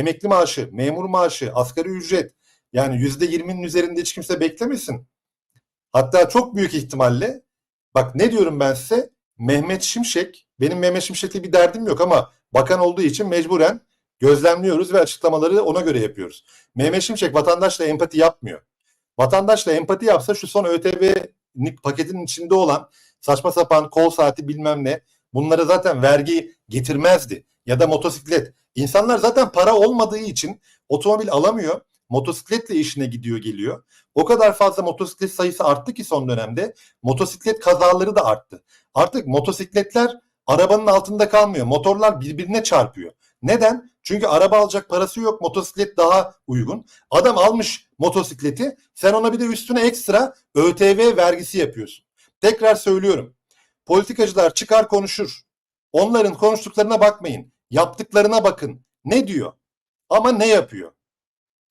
emekli maaşı, memur maaşı, asgari ücret yani yüzde yirminin üzerinde hiç kimse beklemesin. Hatta çok büyük ihtimalle bak ne diyorum ben size Mehmet Şimşek benim Mehmet Şimşek'le bir derdim yok ama bakan olduğu için mecburen gözlemliyoruz ve açıklamaları ona göre yapıyoruz. Mehmet Şimşek vatandaşla empati yapmıyor. Vatandaşla empati yapsa şu son ÖTV paketinin içinde olan saçma sapan kol saati bilmem ne bunlara zaten vergi getirmezdi. Ya da motosiklet. İnsanlar zaten para olmadığı için otomobil alamıyor. Motosikletle işine gidiyor geliyor. O kadar fazla motosiklet sayısı arttı ki son dönemde motosiklet kazaları da arttı. Artık motosikletler arabanın altında kalmıyor. Motorlar birbirine çarpıyor. Neden? Çünkü araba alacak parası yok. Motosiklet daha uygun. Adam almış motosikleti. Sen ona bir de üstüne ekstra ÖTV vergisi yapıyorsun. Tekrar söylüyorum. Politikacılar çıkar konuşur. Onların konuştuklarına bakmayın. Yaptıklarına bakın. Ne diyor? Ama ne yapıyor?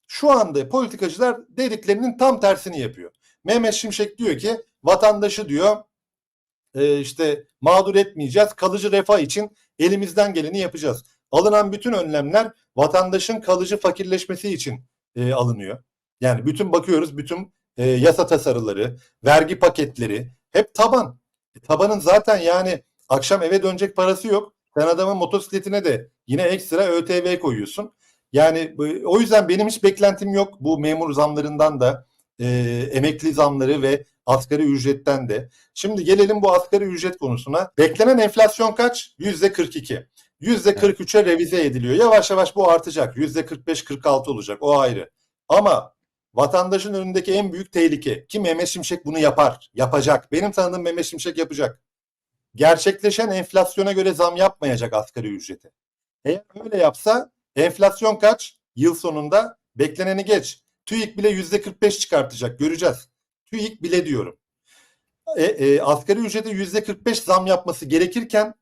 Şu anda politikacılar dediklerinin tam tersini yapıyor. Mehmet Şimşek diyor ki vatandaşı diyor e, işte mağdur etmeyeceğiz. Kalıcı refah için elimizden geleni yapacağız. Alınan bütün önlemler vatandaşın kalıcı fakirleşmesi için e, alınıyor. Yani bütün bakıyoruz bütün e, yasa tasarıları, vergi paketleri hep taban. E, tabanın zaten yani akşam eve dönecek parası yok. Sen adamın motosikletine de yine ekstra ÖTV koyuyorsun. Yani o yüzden benim hiç beklentim yok bu memur zamlarından da e, emekli zamları ve asgari ücretten de. Şimdi gelelim bu asgari ücret konusuna. Beklenen enflasyon kaç? Yüzde 42. Yüzde 43'e revize ediliyor. Yavaş yavaş bu artacak. Yüzde 45-46 olacak. O ayrı. Ama vatandaşın önündeki en büyük tehlike ki Mehmet Şimşek bunu yapar. Yapacak. Benim tanıdığım Mehmet Şimşek yapacak. Gerçekleşen enflasyona göre zam yapmayacak asgari ücreti. Eğer öyle yapsa enflasyon kaç? Yıl sonunda bekleneni geç. TÜİK bile yüzde 45 çıkartacak. Göreceğiz. TÜİK bile diyorum. E, e, asgari ücrete yüzde 45 zam yapması gerekirken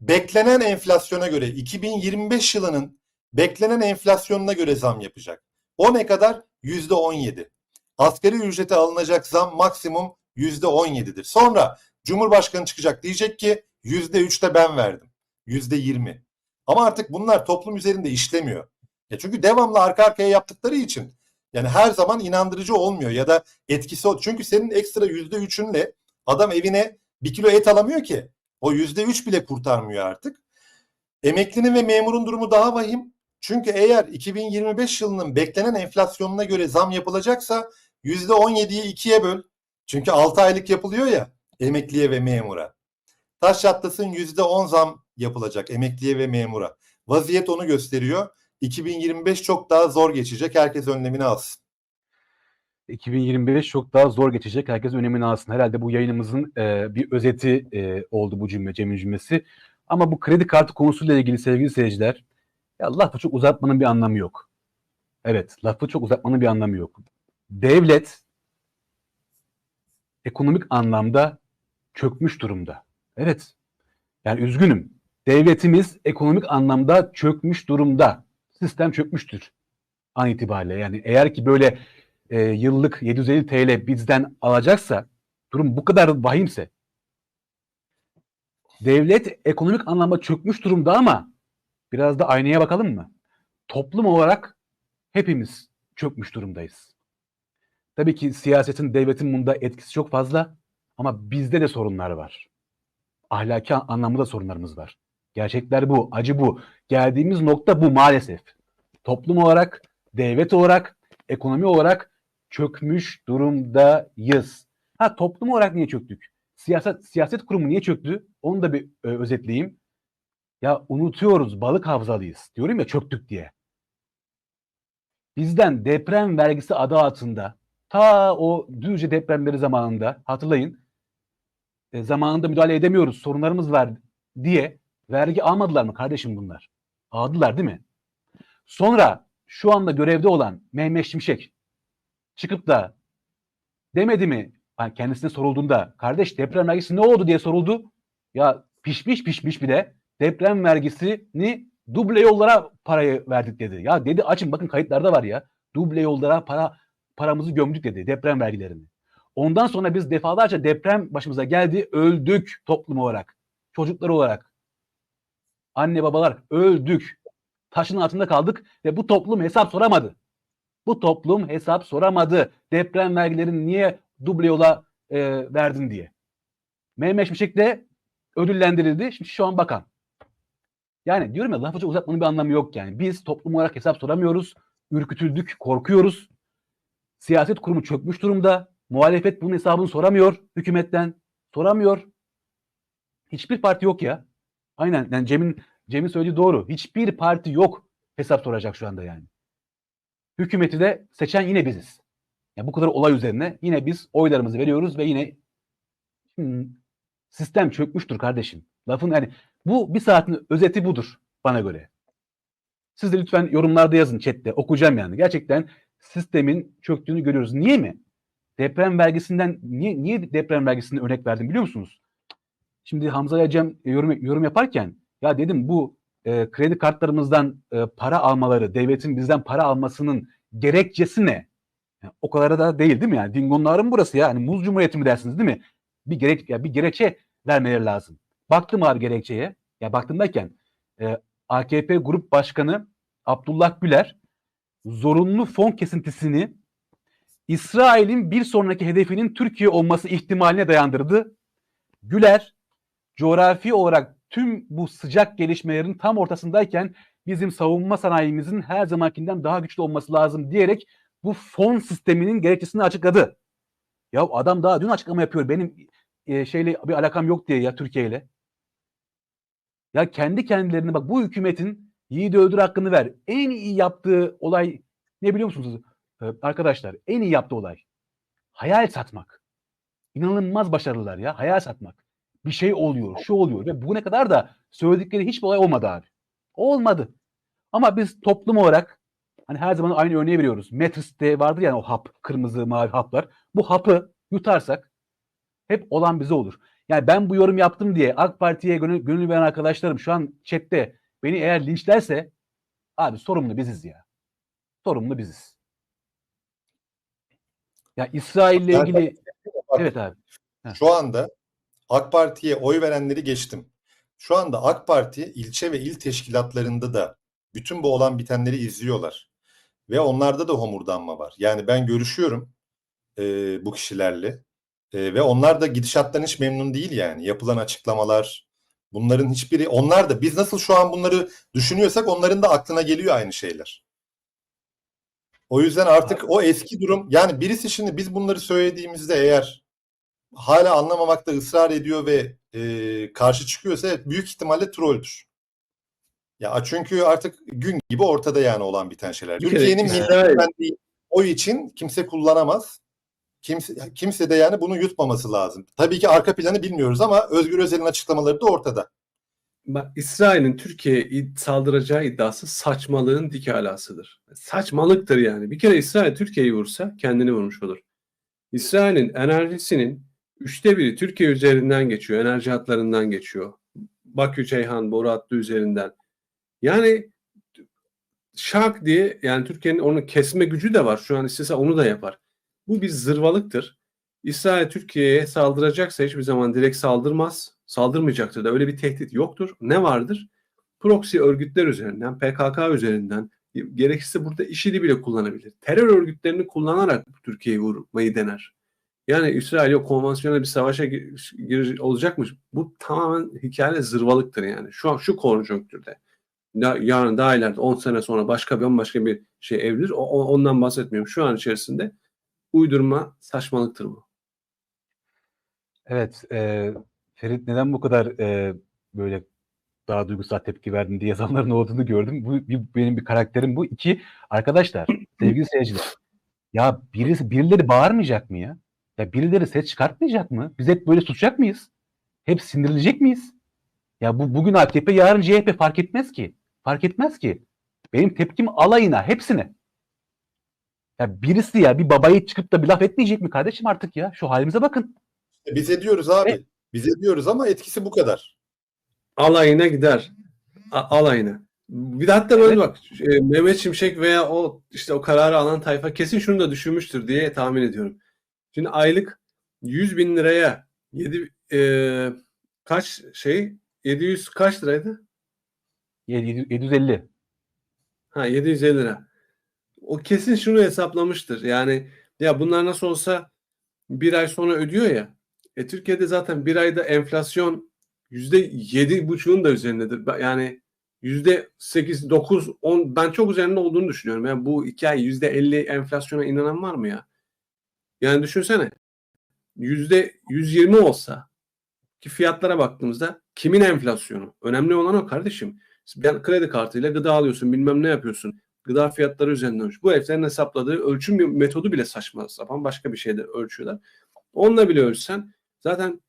beklenen enflasyona göre 2025 yılının beklenen enflasyonuna göre zam yapacak. O ne kadar? Yüzde 17. Asgari ücrete alınacak zam maksimum yüzde 17'dir. Sonra Cumhurbaşkanı çıkacak diyecek ki yüzde 3'te ben verdim. Yüzde 20. Ama artık bunlar toplum üzerinde işlemiyor. Ya çünkü devamlı arka arkaya yaptıkları için yani her zaman inandırıcı olmuyor ya da etkisi o. Çünkü senin ekstra yüzde üçünle adam evine bir kilo et alamıyor ki. O yüzde üç bile kurtarmıyor artık. Emeklinin ve memurun durumu daha vahim. Çünkü eğer 2025 yılının beklenen enflasyonuna göre zam yapılacaksa yüzde 17'yi ikiye böl. Çünkü 6 aylık yapılıyor ya emekliye ve memura. Taş çatlasın yüzde 10 zam yapılacak emekliye ve memura. Vaziyet onu gösteriyor. 2025 çok daha zor geçecek. Herkes önlemini alsın. 2025 çok daha zor geçecek. Herkes önemini alsın. Herhalde bu yayınımızın e, bir özeti e, oldu bu cümle, Cem'in cümlesi. Ama bu kredi kartı konusuyla ilgili sevgili seyirciler, ya lafı çok uzatmanın bir anlamı yok. Evet, lafı çok uzatmanın bir anlamı yok. Devlet ekonomik anlamda çökmüş durumda. Evet, yani üzgünüm. Devletimiz ekonomik anlamda çökmüş durumda. Sistem çökmüştür an itibariyle. Yani eğer ki böyle e, yıllık 750 TL bizden alacaksa durum bu kadar vahimse devlet ekonomik anlamda çökmüş durumda ama biraz da aynaya bakalım mı? Toplum olarak hepimiz çökmüş durumdayız. Tabii ki siyasetin, devletin bunda etkisi çok fazla ama bizde de sorunlar var. Ahlaki anlamda sorunlarımız var. Gerçekler bu, acı bu. Geldiğimiz nokta bu maalesef. Toplum olarak, devlet olarak, ekonomi olarak çökmüş durumdayız. Ha toplum olarak niye çöktük? Siyaset siyaset kurumu niye çöktü? Onu da bir e, özetleyeyim. Ya unutuyoruz balık hafızalıyız. Diyorum ya çöktük diye. Bizden deprem vergisi adı altında ta o Düzce depremleri zamanında hatırlayın e, zamanında müdahale edemiyoruz sorunlarımız var diye vergi almadılar mı kardeşim bunlar? Aldılar değil mi? Sonra şu anda görevde olan Mehmet Şimşek çıkıp da demedi mi kendisine sorulduğunda kardeş deprem vergisi ne oldu diye soruldu. Ya pişmiş pişmiş bir de deprem vergisini duble yollara parayı verdik dedi. Ya dedi açın bakın kayıtlarda var ya. Duble yollara para paramızı gömdük dedi deprem vergilerini. Ondan sonra biz defalarca deprem başımıza geldi öldük toplum olarak. Çocuklar olarak. Anne babalar öldük. taşın altında kaldık ve bu toplum hesap soramadı. Bu toplum hesap soramadı. Deprem vergilerini niye duble yola e, verdin diye. Mehmet Şimşek de ödüllendirildi. Şimdi şu an bakan. Yani diyorum ya lafıca uzatmanın bir anlamı yok yani. Biz toplum olarak hesap soramıyoruz. Ürkütüldük, korkuyoruz. Siyaset kurumu çökmüş durumda. Muhalefet bunun hesabını soramıyor hükümetten. Soramıyor. Hiçbir parti yok ya. Aynen yani Cem'in Cem'in söylediği doğru. Hiçbir parti yok hesap soracak şu anda yani. Hükümeti de seçen yine biziz. Ya bu kadar olay üzerine yine biz oylarımızı veriyoruz ve yine Hmm, sistem çökmüştür kardeşim. Lafın yani bu bir saatin özeti budur bana göre. Siz de lütfen yorumlarda yazın chatte. Okuyacağım yani. Gerçekten sistemin çöktüğünü görüyoruz. Niye mi? Deprem vergisinden niye, niye deprem vergisinden örnek verdim biliyor musunuz? Şimdi Hamza Cem yorum, yorum yaparken ya dedim bu e, kredi kartlarımızdan e, para almaları, devletin bizden para almasının gerekçesi ne? Yani o kadar da değil değil mi? Yani Dingonların burası ya. Hani muz cumhuriyeti mi dersiniz değil mi? Bir gerek ya bir gerekçe vermeleri lazım. Baktım abi gerekçeye. Ya baktım derken e, AKP Grup Başkanı Abdullah Güler zorunlu fon kesintisini İsrail'in bir sonraki hedefinin Türkiye olması ihtimaline dayandırdı. Güler coğrafi olarak tüm bu sıcak gelişmelerin tam ortasındayken bizim savunma sanayimizin her zamankinden daha güçlü olması lazım diyerek bu fon sisteminin gerekçesini açıkladı. Ya adam daha dün açıklama yapıyor. Benim e, şeyle bir alakam yok diye ya Türkiye ile. Ya kendi kendilerine bak bu hükümetin yiğidi öldür hakkını ver. En iyi yaptığı olay ne biliyor musunuz arkadaşlar? En iyi yaptığı olay hayal satmak. İnanılmaz başarılılar ya hayal satmak. Bir şey oluyor, şu oluyor ve bugüne kadar da söyledikleri hiçbir olay olmadı abi. Olmadı. Ama biz toplum olarak hani her zaman aynı örneği veriyoruz. Matrix'te vardır yani o hap, kırmızı, mavi haplar. Bu hapı yutarsak hep olan bize olur. Yani ben bu yorum yaptım diye AK Parti'ye gönül, gönül veren arkadaşlarım şu an chatte beni eğer linçlerse abi sorumlu biziz ya. Sorumlu biziz. Ya İsrail'le ilgili Bak, evet abi. Şu anda AK Parti'ye oy verenleri geçtim. Şu anda AK Parti ilçe ve il teşkilatlarında da bütün bu olan bitenleri izliyorlar. Ve onlarda da homurdanma var. Yani ben görüşüyorum e, bu kişilerle E, ve onlar da gidişattan hiç memnun değil yani. Yapılan açıklamalar, bunların hiçbiri, onlar da biz nasıl şu an bunları düşünüyorsak onların da aklına geliyor aynı şeyler. O yüzden artık o eski durum yani birisi şimdi biz bunları söylediğimizde eğer hala anlamamakta ısrar ediyor ve e, karşı çıkıyorsa büyük ihtimalle trolldür. Ya çünkü artık gün gibi ortada yani olan biten şeyler. Türkiye'nin güvenliği oy için kimse kullanamaz. Kimse, kimse de yani bunu yutmaması lazım. Tabii ki arka planı bilmiyoruz ama Özgür Özel'in açıklamaları da ortada. Bak İsrail'in Türkiye'ye saldıracağı iddiası saçmalığın dik alasıdır. Saçmalıktır yani. Bir kere İsrail Türkiye'yi vursa kendini vurmuş olur. İsrail'in enerjisinin üçte biri Türkiye üzerinden geçiyor. Enerji hatlarından geçiyor. Bakü, Ceyhan, boru hattı üzerinden. Yani şak diye yani Türkiye'nin onu kesme gücü de var. Şu an istese onu da yapar. Bu bir zırvalıktır. İsrail Türkiye'ye saldıracaksa hiçbir zaman direkt saldırmaz. Saldırmayacaktır da öyle bir tehdit yoktur. Ne vardır? Proxy örgütler üzerinden, PKK üzerinden, gerekirse burada IŞİD'i bile kullanabilir. Terör örgütlerini kullanarak Türkiye'yi vurmayı dener. Yani İsrail yok konvansiyonel bir savaşa gir, gir- olacakmış. Bu tamamen hikaye zırvalıktır yani. Şu an şu konjonktürde. Ya, yarın daha ileride 10 sene sonra başka bir başka bir şey evrilir. O- ondan bahsetmiyorum. Şu an içerisinde uydurma saçmalıktır bu. Evet, e, Ferit neden bu kadar e, böyle daha duygusal tepki verdin diye yazanların olduğunu gördüm. Bu bir, benim bir karakterim bu. İki, arkadaşlar, sevgili seyirciler. Ya birisi, birileri bağırmayacak mı ya? Ya birileri ses çıkartmayacak mı? Biz hep böyle susacak mıyız? Hep sindirilecek miyiz? Ya bu bugün AKP, yarın CHP fark etmez ki. Fark etmez ki. Benim tepkim alayına, hepsine. Ya birisi ya bir babayı çıkıp da bir laf etmeyecek mi kardeşim artık ya? Şu halimize bakın. Biz ediyoruz abi. Evet. Biz ediyoruz ama etkisi bu kadar. alayına gider. A- alayına. Bir de hatta böyle bak e, Mehmet Şimşek veya o işte o kararı alan tayfa kesin şunu da düşünmüştür diye tahmin ediyorum. Şimdi aylık 100 bin liraya 7 e, kaç şey 700 kaç liraydı? 750. Ha 750 lira. O kesin şunu hesaplamıştır. Yani ya bunlar nasıl olsa bir ay sonra ödüyor ya. E Türkiye'de zaten bir ayda enflasyon yüzde yedi buçuğun da üzerindedir. Yani yüzde sekiz, dokuz, on ben çok üzerinde olduğunu düşünüyorum. Yani bu iki ay yüzde elli enflasyona inanan var mı ya? Yani düşünsene yüzde yüz yirmi olsa ki fiyatlara baktığımızda kimin enflasyonu? Önemli olan o kardeşim. Ben kredi kartıyla gıda alıyorsun bilmem ne yapıyorsun. Gıda fiyatları üzerinden ölç. Bu heriflerin hesapladığı ölçüm metodu bile saçma sapan başka bir şeyde ölçüyorlar. Onunla bile ölçsen zaten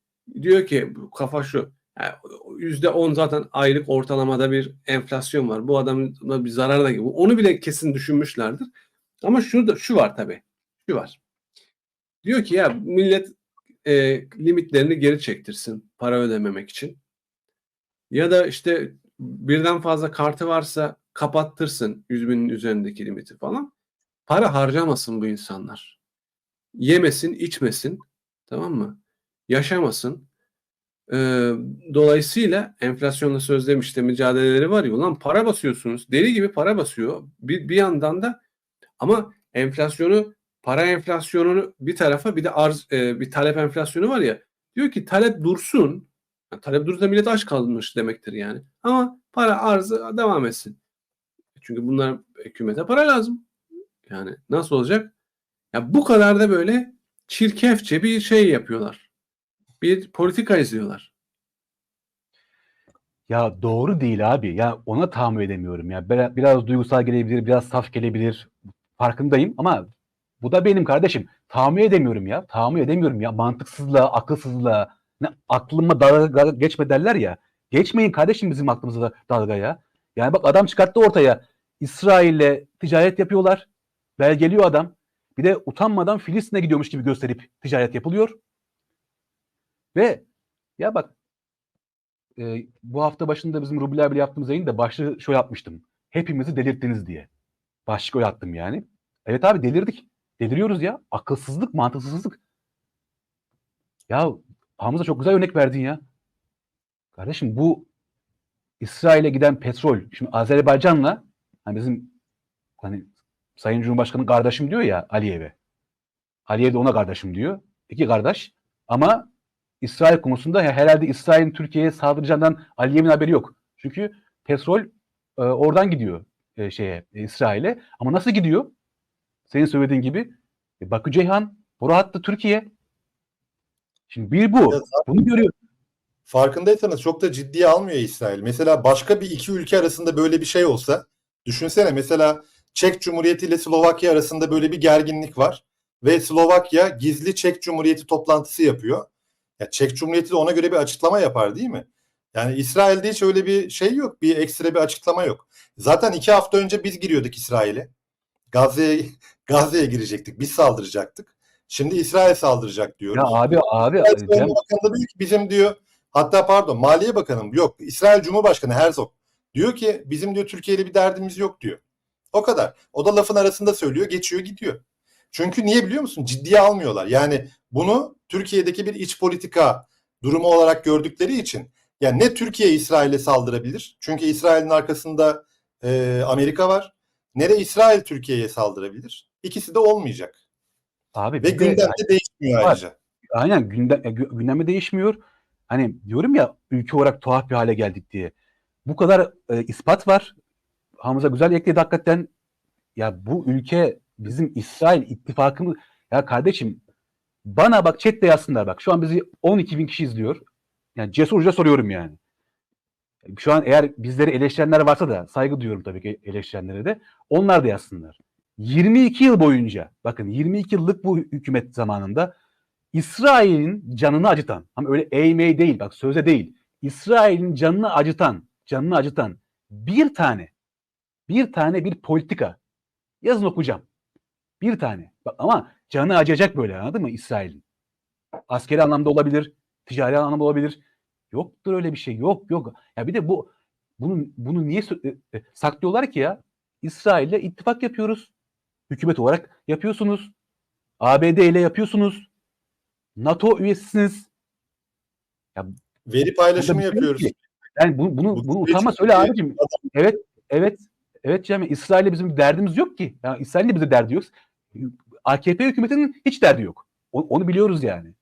diyor ki kafa şu yani yüzde on zaten aylık ortalamada bir enflasyon var. Bu adamın bir zararı da gibi. Onu bile kesin düşünmüşlerdir. Ama şu da şu var tabii. Şu var. Diyor ki ya millet e, limitlerini geri çektirsin para ödememek için. Ya da işte birden fazla kartı varsa kapattırsın 100 binin üzerindeki limiti falan. Para harcamasın bu insanlar. Yemesin, içmesin. Tamam mı? Yaşamasın. Ee, dolayısıyla enflasyonla sözleşme işte mücadeleleri var ya ulan para basıyorsunuz. Deli gibi para basıyor. Bir, bir yandan da ama enflasyonu para enflasyonunu bir tarafa bir de arz e, bir talep enflasyonu var ya. Diyor ki talep dursun. Yani talep durursa millet aç kalmış demektir yani. Ama para arzı devam etsin. Çünkü bunlar hükümete para lazım. Yani nasıl olacak? Ya bu kadar da böyle çirkefçe bir şey yapıyorlar. Bir politika izliyorlar. Ya doğru değil abi. Ya ona tahammül edemiyorum ya. Biraz, duygusal gelebilir, biraz saf gelebilir. Farkındayım ama bu da benim kardeşim. Tahammül edemiyorum ya. Tahammül edemiyorum ya. Mantıksızlığa, akılsızlığa. Ne aklıma dalga geçme derler ya. Geçmeyin kardeşim bizim aklımıza dalga ya. Yani bak adam çıkarttı ortaya. İsrail'le ticaret yapıyorlar. Belgeliyor adam. Bir de utanmadan Filistin'e gidiyormuş gibi gösterip ticaret yapılıyor. Ve ya bak e, bu hafta başında bizim Rubil abiyle yaptığımız yayında başlığı şöyle yapmıştım. Hepimizi delirttiniz diye. Başlık öyle attım yani. Evet abi delirdik. Deliriyoruz ya. Akılsızlık, mantıksızlık. Ya Hamza çok güzel örnek verdin ya. Kardeşim bu İsrail'e giden petrol. Şimdi Azerbaycan'la hani bizim hani Sayın Cumhurbaşkanı kardeşim diyor ya Aliyev'e. Aliyev de ona kardeşim diyor. İki kardeş. Ama İsrail konusunda herhalde İsrail'in Türkiye'ye saldıracağından Aliyev'in haberi yok. Çünkü petrol e, oradan gidiyor e, şeye e, İsrail'e. Ama nasıl gidiyor? Senin söylediğin gibi e, Bakü Ceyhan, boru hattı Türkiye. Şimdi bir bu. Bunu görüyor. farkındaysanız çok da ciddiye almıyor İsrail. Mesela başka bir iki ülke arasında böyle bir şey olsa düşünsene mesela Çek Cumhuriyeti ile Slovakya arasında böyle bir gerginlik var ve Slovakya gizli Çek Cumhuriyeti toplantısı yapıyor. Ya Çek Cumhuriyeti de ona göre bir açıklama yapar değil mi? Yani İsrail'de hiç öyle bir şey yok. Bir ekstra bir açıklama yok. Zaten iki hafta önce biz giriyorduk İsrail'e. Gazze'ye Gazze'ye girecektik. Biz saldıracaktık. Şimdi İsrail saldıracak diyoruz. Ya abi abi İsrail Cem, Bakanı diyor ki bizim diyor hatta pardon Maliye Bakanı yok İsrail Cumhurbaşkanı Herzog diyor ki bizim diyor Türkiye ile bir derdimiz yok diyor. O kadar. O da lafın arasında söylüyor geçiyor gidiyor. Çünkü niye biliyor musun? Ciddiye almıyorlar. Yani bunu Türkiye'deki bir iç politika durumu olarak gördükleri için yani ne Türkiye İsrail'e saldırabilir? Çünkü İsrail'in arkasında e, Amerika var. Ne de İsrail Türkiye'ye saldırabilir. İkisi de olmayacak. abi Ve de- gündemde değişmiyor Var. ayrıca. Aynen gündem, e, gü- gündemi değişmiyor. Hani diyorum ya ülke olarak tuhaf bir hale geldik diye. Bu kadar e, ispat var. Hamza güzel ekledi hakikaten. Ya bu ülke bizim İsrail ittifakımız. Ya kardeşim bana bak chatte yazsınlar bak. Şu an bizi 12 bin kişi izliyor. Yani cesurca soruyorum yani. Şu an eğer bizleri eleştirenler varsa da saygı duyuyorum tabii ki eleştirenlere de. Onlar da yazsınlar. 22 yıl boyunca bakın 22 yıllık bu hükümet zamanında İsrail'in canını acıtan ama öyle eğmeyi değil bak söze değil. İsrail'in canını acıtan, canını acıtan bir tane bir tane bir politika yazın okuyacağım. Bir tane. Bak ama canı acıyacak böyle anladın mı İsrail'in? Askeri anlamda olabilir, ticari anlamda olabilir. Yoktur öyle bir şey. Yok yok. Ya bir de bu bunu bunu niye e, e, saklıyorlar ki ya? İsrail'le ittifak yapıyoruz. Hükümet olarak yapıyorsunuz. ABD ile yapıyorsunuz. NATO üyesisiniz. Veri paylaşımı şey yapıyoruz. ki. Yani bu, bunu, Bu bunu utanma söyle Türkiye- abicim. Evet, evet. Evet Cem İsrail'le bizim derdimiz yok ki. Yani İsrail'le bize derdi yok. AKP hükümetinin hiç derdi yok. Onu biliyoruz yani.